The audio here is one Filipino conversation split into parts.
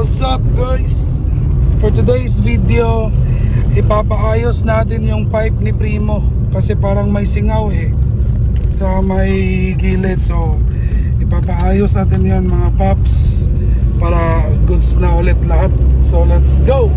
up guys? For today's video, ipapaayos natin yung pipe ni Primo kasi parang may singaw eh. Sa may gilid. So ipapaayos natin yan mga paps para goods na ulit lahat. So let's go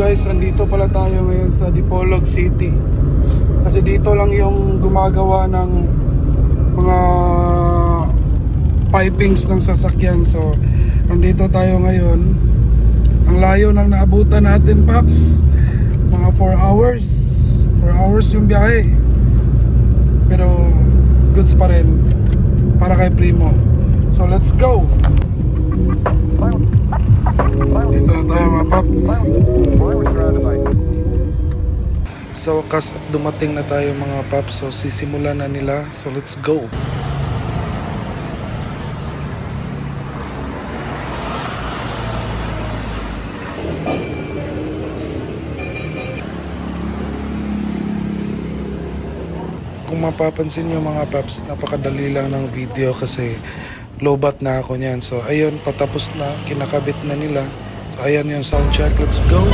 guys, andito pala tayo ngayon sa Dipolog City. Kasi dito lang yung gumagawa ng mga pipings ng sasakyan. So, andito tayo ngayon. Ang layo ng naabutan natin, Paps. Mga 4 hours. 4 hours yung biyahe. Pero, goods pa rin. Para kay Primo. So, let's go! Dito na tayo mga Paps. Sa wakas at dumating na tayo mga paps. So sisimulan na nila. So let's go. Kung mapapansin nyo mga paps napakadali lang ng video kasi lobat na ako niyan. So ayun patapos na. Kinakabit na nila. So ayan yung sound check let's go